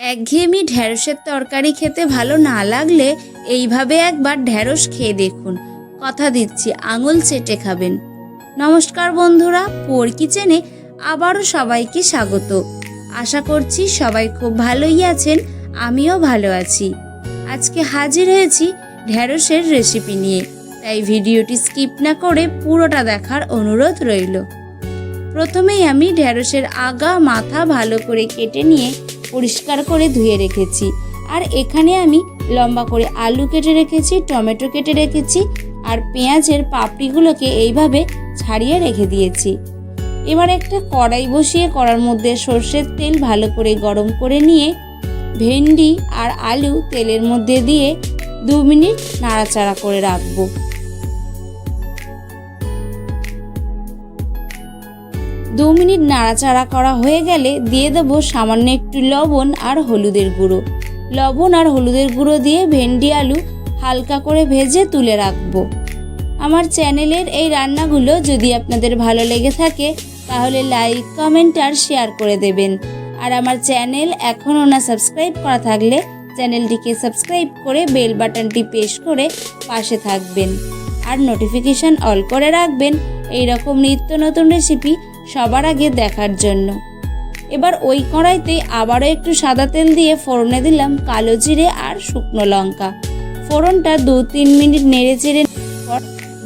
একঘেয়েমি ঢ্যাঁড়সের তরকারি খেতে ভালো না লাগলে এইভাবে একবার ঢ্যাঁড়স খেয়ে দেখুন। কথা দিচ্ছি, আঙুল চেটে খাবেন। নমস্কার বন্ধুরা, পোর কিচেনে আবারও সবাইকে স্বাগত। আশা করছি সবাই খুব ভালোই আছেন, আমিও ভালো আছি। আজকে হাজির হয়েছি ঢ্যাঁড়সের রেসিপি নিয়ে, তাই ভিডিওটি স্কিপ না করে পুরোটা দেখার অনুরোধ রইল। প্রথমেই আমি ঢ্যাঁড়সের আগা মাথা ভালো করে কেটে নিয়ে পরিষ্কার করে ধুয়ে রেখেছি। আর এখানে আমি লম্বা করে আলু কেটে রেখেছি, টমেটো কেটে রেখেছি আর পেঁয়াজের পাপড়িগুলোকে এইভাবে ছাড়িয়ে রেখে দিয়েছি। এবার একটা কড়াই বসিয়ে কড়ার মধ্যে সর্ষের তেল ভালো করে গরম করে নিয়ে ভেন্ডি আর আলু তেলের মধ্যে দিয়ে দু মিনিট নাড়াচাড়া করে রাখব। দু মিনিট নাড়াচাড়া করা হয়ে গেলে দিয়ে দেবো সামান্য একটু লবণ আর হলুদের গুঁড়ো। লবণ আর হলুদের গুঁড়ো দিয়ে ভেন্ডি আলু হালকা করে ভেজে তুলে রাখব। আমার চ্যানেলের এই রান্নাগুলো যদি আপনাদের ভালো লেগে থাকে, তাহলে লাইক, কমেন্ট আর শেয়ার করে দেবেন। আর আমার চ্যানেল এখনও না সাবস্ক্রাইব করা থাকলে চ্যানেলটিকে সাবস্ক্রাইব করে বেল বাটনটি প্রেস করে পাশে থাকবেন। আর নোটিফিকেশান অল করে রাখবেন। এই রকম নিত্য নতুন রেসিপি সবার আগে দেখার জন্য। এবার ওই কড়াইতে আবারও একটু সাদা তেল দিয়ে ফোড়নে দিলাম কালো জিরে আর শুকনো লঙ্কা। ফোড়নটা দু তিন মিনিট নেড়ে চেড়ে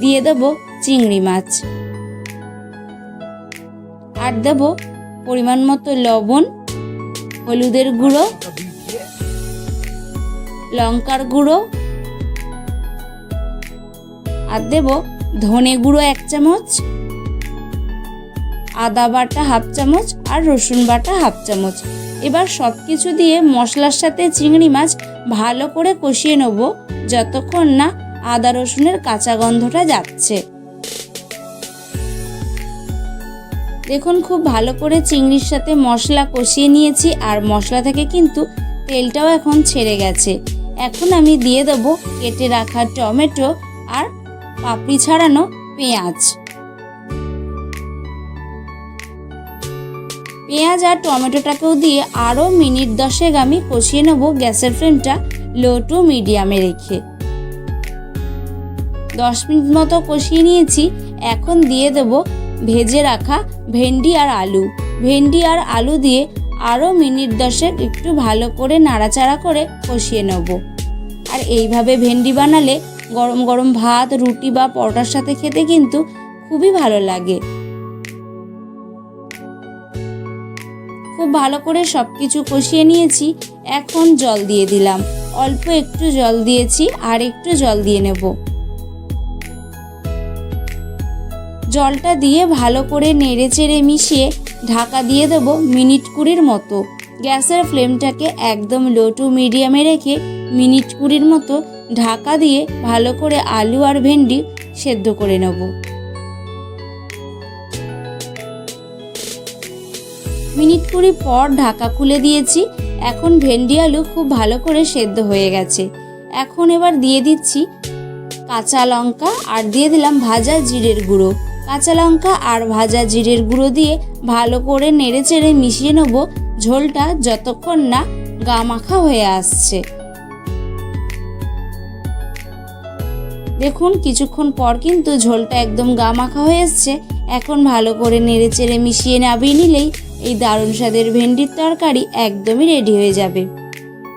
দিয়ে দেবো চিংড়ি মাছ। আর দেব পরিমাণ মতো লবণ, হলুদের গুঁড়ো, লঙ্কার গুঁড়ো আর দেব ধনে গুঁড়ো এক চামচ, আদা বাটা হাফ চামচ আর রসুন বাটা হাফ চামচ। এবার সব কিছু দিয়ে মশলার সাথে চিংড়ি মাছ ভালো করে কষিয়ে নেব যতক্ষণ না আদা রসুনের কাঁচা গন্ধটা যাচ্ছে। দেখুন খুব ভালো করে চিংড়ির সাথে মশলা কষিয়ে নিয়েছি আর মশলা থেকে কিন্তু তেলটাও এখন ছেড়ে গেছে। এখন আমি দিয়ে দেবো কেটে রাখা টমেটো আর পাপড়ি ছাড়ানো পেঁয়াজ। পেঁয়াজ আর টমেটোটাকেও দিয়ে আরও মিনিট দশেক আমি কষিয়ে নেব গ্যাসের ফ্লেমটা লো টু মিডিয়ামে রেখে। দশ মিনিট মতো কষিয়ে নিয়েছি, এখন দিয়ে দেব ভেজে রাখা ভেন্ডি আর আলু। ভেন্ডি আর আলু দিয়ে আরও মিনিট দশেক একটু ভালো করে নাড়াচাড়া করে কষিয়ে নেব। আর এইভাবে ভেন্ডি বানালে গরম গরম ভাত, রুটি বা পরোটার সাথে খেতে কিন্তু খুবই ভালো লাগে। খুব ভালো করে সব কিছু কষিয়ে নিয়েছি, এখন জল দিয়ে দিলাম। অল্প একটু জল দিয়েছি, আর একটু জল দিয়ে নেব। জলটা দিয়ে ভালো করে নেড়ে চেড়ে মিশিয়ে ঢাকা দিয়ে দেবো মিনিট কুড়ির মতো। গ্যাসের ফ্লেমটাকে একদম লো টু মিডিয়ামে রেখে মিনিট কুড়ির মতো ঢাকা দিয়ে ভালো করে আলু আর ভেন্ডি সেদ্ধ করে নেব। মিনিট কুড়ি পর ঢাকা খুলে দিয়েছি। এখন ভেন্ডি আলু খুব ভালো করে সেদ্ধ হয়ে গেছে। এখন এবার দিয়ে দিচ্ছি কাঁচা লঙ্কা আর দিয়ে দিলাম ভাজা জিরের গুঁড়ো। কাঁচা লঙ্কা আর ভাজা জিরের গুঁড়ো দিয়ে ভালো করে নেড়ে চেড়ে মিশিয়ে নেব। ঝোলটা যতক্ষণ না গা মাখা হয়ে আসছে। দেখুন, কিছুক্ষণ পর কিন্তু ঝোলটা একদম গা মাখা হয়ে এসছে। এখন ভালো করে নেড়ে চেড়ে মিশিয়ে নাবিয়ে নিলেই এই দারুণ স্বাদের ভেন্ডির তরকারি একদমই রেডি হয়ে যাবে।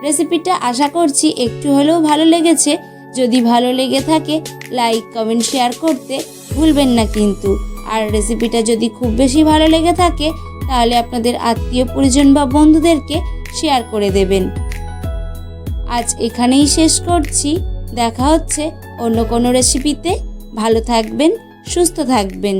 রেসিপিটা আশা করছি একটু হলেও ভালো লেগেছে। যদি ভালো লেগে থাকে, লাইক, কমেন্ট, শেয়ার করতে ভুলবেন না কিন্তু। আর রেসিপিটা যদি খুব বেশি ভালো লেগে থাকে, তাহলে আপনাদের আত্মীয় পরিজন বা বন্ধুদেরকে শেয়ার করে দেবেন। আজ এখানেই শেষ করছি। দেখা হচ্ছে অন্য কোনো রেসিপিতে ভালো থাকবেন সুস্থ থাকবেন।